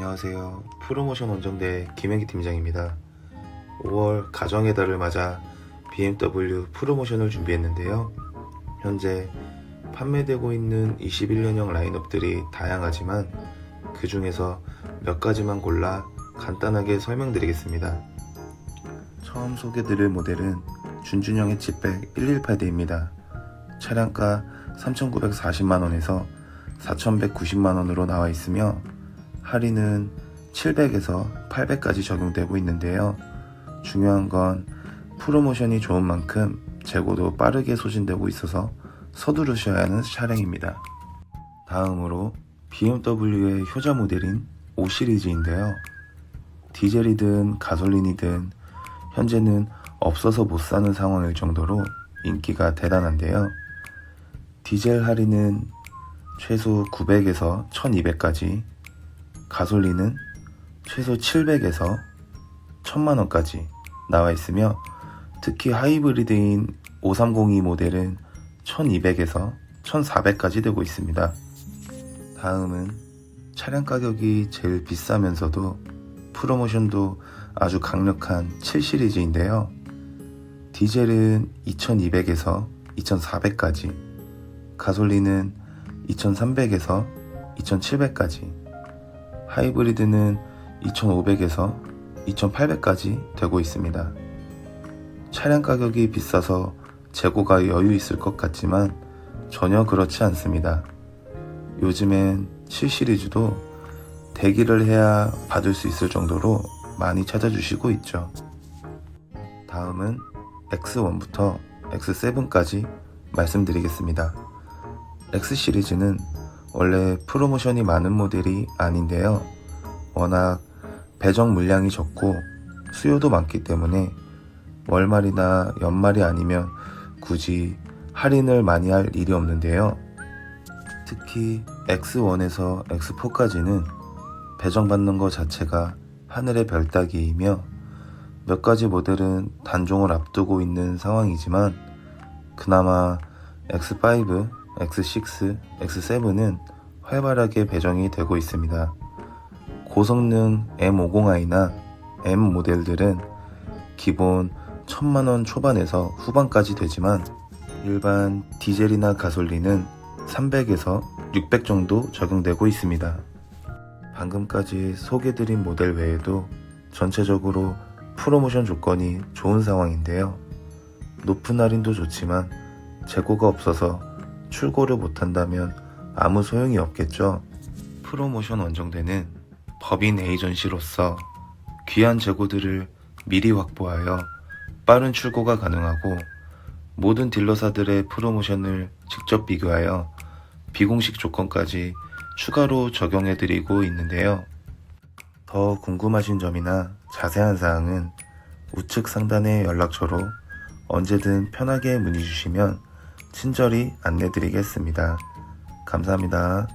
안녕하세요. 프로모션 원정대 김혜기 팀장입니다. 5월 가정의 달을 맞아 BMW 프로모션을 준비했는데요. 현재 판매되고 있는 21년형 라인업들이 다양하지만 그 중에서 몇 가지만 골라 간단하게 설명드리겠습니다. 처음 소개드릴 모델은 준준형의 칩백 118대입니다. 차량가 3,940만원에서 4,190만원으로 나와 있으며 할인은 700에서 800까지 적용되고 있는데요. 중요한 건 프로모션이 좋은 만큼 재고도 빠르게 소진되고 있어서 서두르셔야 하는 차량입니다. 다음으로 BMW의 효자 모델인 5 시리즈인데요. 디젤이든 가솔린이든 현재는 없어서 못 사는 상황일 정도로 인기가 대단한데요. 디젤 할인은 최소 900에서 1200까지, 가솔린은 최소 700에서 1000만 원까지 나와 있으며 특히 하이브리드인 5302 모델은 1200에서 1400까지 되고 있습니다. 다음은 차량 가격이 제일 비싸면서도 프로모션도 아주 강력한 7 시리즈인데요. 디젤은 2200에서 2400까지, 가솔린은 2300에서 2700까지, 하이브리드는 2500에서 2800까지 되고 있습니다. 차량 가격이 비싸서 재고가 여유 있을 것 같지만 전혀 그렇지 않습니다. 요즘엔 7 시리즈도 대기를 해야 받을 수 있을 정도로 많이 찾아주시고 있죠. 다음은 X1부터 X7까지 말씀드리겠습니다. X 시리즈는 원래 프로모션이 많은 모델이 아닌데요. 워낙 배정 물량이 적고 수요도 많기 때문에 월말이나 연말이 아니면 굳이 할인을 많이 할 일이 없는데요. 특히 X1에서 X4까지는 배정받는 것 자체가 하늘의 별 따기이며 몇 가지 모델은 단종을 앞두고 있는 상황이지만 그나마 X5, X6, X7은 활발하게 배정이 되고 있습니다. 고성능 M50i나 M 모델들은 기본 1000만원 초반에서 후반까지 되지만 일반 디젤이나 가솔린은 300에서 600 정도 적용되고 있습니다. 방금까지 소개드린 모델 외에도 전체적으로 프로모션 조건이 좋은 상황인데요. 높은 할인도 좋지만 재고가 없어서 출고를 못한다면 아무 소용이 없겠죠. 프로모션 원정대는 법인 에이전시로서 귀한 재고들을 미리 확보하여 빠른 출고가 가능하고 모든 딜러사들의 프로모션을 직접 비교하여 비공식 조건까지 추가로 적용해드리고 있는데요. 더 궁금하신 점이나 자세한 사항은 우측 상단의 연락처로 언제든 편하게 문의 주시면 친절히 안내드리겠습니다. 감사합니다.